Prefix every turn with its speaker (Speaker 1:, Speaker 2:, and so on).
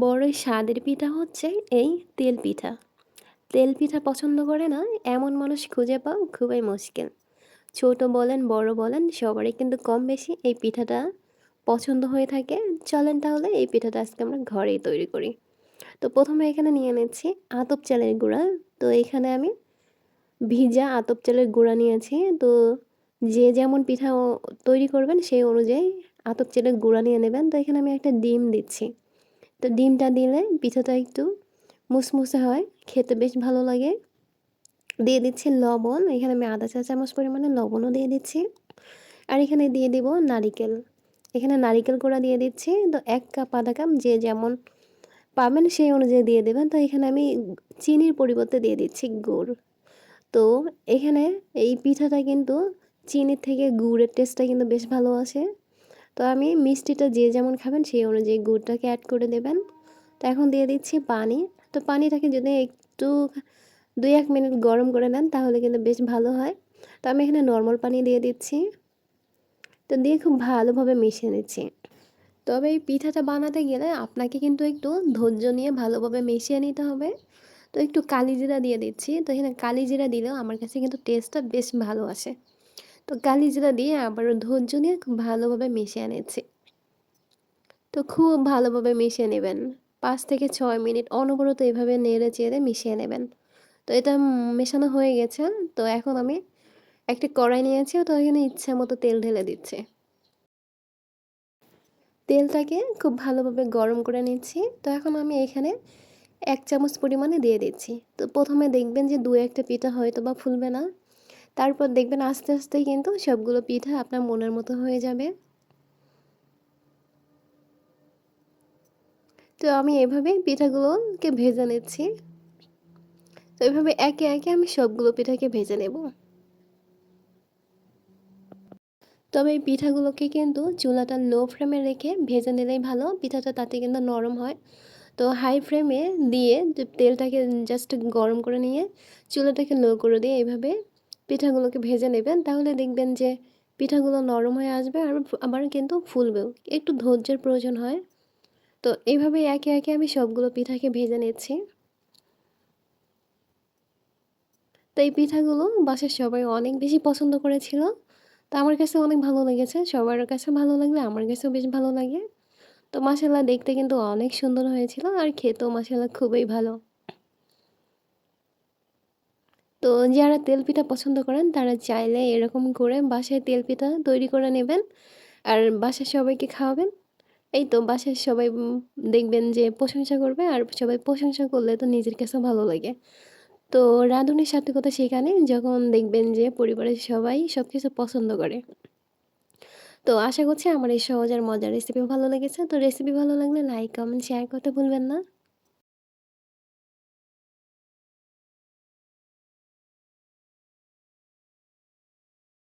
Speaker 1: বড় স্বাদের পিঠা হচ্ছে এই তেল পিঠা। তেল পিঠা পছন্দ করে না, এমন মানুষ খুঁজে পাওয়া খুবই মুশকিল। ছোট বলেন, বড় বলেন, সবারই কিন্তু কম বেশি এই পিঠাটা পছন্দ হয়ে থাকে। চলেন তাহলে এই পিঠাটা আজকে আমরা ঘরেই তৈরি করি। তো প্রথমে এখানে নিয়ে নিচ্ছি আতপ চালের গুঁড়া। তো এখানে আমি ভিজা আতপ চালের গুঁড়া নিয়েছি। তো যে যেমন পিঠা তৈরি করবেন সেই অনুযায়ী আতপ চালের গুঁড়া নিয়ে নেবেন। তো এখানে আমি একটা ডিম দিচ্ছি। তো ডিমটা দিলে পিঠাটা একটু মুসমুসে হয়, খেতে বেশ ভালো লাগে। দিয়ে দিচ্ছি লবণ, এখানে আমি আধা চা চামচ পরিমাণে লবণও দিয়ে দিচ্ছি। আর এখানে দিয়ে দিব নারিকেল। এখানে নারিকেল কোড়া দিয়ে দিচ্ছি, তো এক কাপ আধা কাপ যে যেমন পাবেন সেই অনুযায়ী দিয়ে দেবেন। তো এখানে আমি চিনির পরিবর্তে দিয়ে দিচ্ছি গুড়। তো এখানে এই পিঠাটা কিন্তু চিনির থেকে গুড়ের টেস্টটা কিন্তু বেশ ভালো আসে। তো আমি মিষ্টিটা যে যেমন খাবেন সেই অনুযায়ী গুড়টাকে অ্যাড করে দেবেন। তো এখন দিয়ে দিচ্ছি পানি। তো পানিটাকে যদি একটু দুই এক মিনিট গরম করে নেন তাহলে কিন্তু বেশ ভালো হয়। তো আমি এখানে নর্মাল পানি দিয়ে দিচ্ছি। তো দিয়ে খুব ভালোভাবে মিশিয়ে নিচ্ছি। তবে এই পিঠাটা বানাতে গেলে আপনাকে কিন্তু একটু ধৈর্য নিয়ে ভালোভাবে মিশিয়ে নিতে হবে। তো একটু কালি জিরা দিয়ে দিচ্ছি। তো এখানে কালি জিরা দিলেও আমার কাছে কিন্তু টেস্টটা বেশ ভালো আসে। তো কালি জিরা দিয়ে আবারও ধৈর্য নিয়ে খুব ভালোভাবে মিশিয়ে নিচ্ছি। তো খুব ভালোভাবে মিশিয়ে নেবেন। পাঁচ থেকে ছয় মিনিট অনবরত এভাবে নেড়ে চেড়ে মিশিয়ে নেবেন। তো এটা মেশানো হয়ে গেছে। তো এখন আমি একটা কড়াই নিয়েছি, তো এখানে ইচ্ছা মতো তেল ঢেলে দিচ্ছে। তেলটাকে খুব ভালোভাবে গরম করে নিচ্ছি। তো এখন আমি এখানে এক চামচ পরিমাণে দিয়ে দিচ্ছি। তো প্রথমে দেখবেন যে দু একটা পিঠা হয়তো বা ফুলবে না। তারপর দেখবেন আস্তে আস্তে কিন্তু সবগুলো পিঠা আপনার মনের মতো হয়ে যাবে। তো আমি এভাবেই পিঠাগুলোকে ভেজে নিচ্ছি। তো এভাবে একে একে আমি সবগুলো পিঠাকে ভেজে নেব। তবে পিঠাগুলোকে কিন্তু চুলাটা লো ফ্লেমে রেখে ভেজে নিলেই ভালো, পিঠাটা তাতে কিন্তু নরম হয়। তো হাই ফ্লেমে দিয়ে তেলটাকে জাস্ট গরম করে নিয়ে চুলাটাকে লো করে দিয়ে এইভাবে পিঠাগুলোকে ভেজে নেবেন, তাহলে দেখবেন যে পিঠাগুলো নরম হয়ে আসবে আর আবার কিন্তু ফুলবেও। একটু ধৈর্যের প্রয়োজন হয়। তো এইভাবে একে একে আমি সবগুলো পিঠাকে ভেজে নিচ্ছি। তো এই পিঠাগুলো বাসার সবাই অনেক বেশি পছন্দ করেছিল। তো আমার কাছে অনেক ভালো লেগেছে। সবার কাছে ভালো লাগলে আমার কাছেও বেশ ভালো লাগে। তো মাসাল্লাহ দেখতে কিন্তু অনেক সুন্দর হয়েছিল আর খেতেও মাসাল্লাহ খুবই ভালো। তো যারা তেল পিঠা পছন্দ করেন, তারা চাইলে এরকম করে বাসায় তেল পিঠা তৈরি করে নেবেন আর বাসায় সবাইকে খাওয়াবেন। এই তো বাসায় সবাই দেখবেন যে প্রশংসা করবে আর সবাই প্রশংসা করলে তো নিজের কাছেও ভালো লাগে। তো রাঁধুনির সার্থকতা সেখানে, যখন দেখবেন যে পরিবারের সবাই সব কিছু পছন্দ করে। তো আশা করছি আমার এই সহজ আর মজার রেসিপি ভালো লেগেছে। তো রেসিপি ভালো লাগলে লাইক কমেন্ট শেয়ার করতে ভুলবেন না।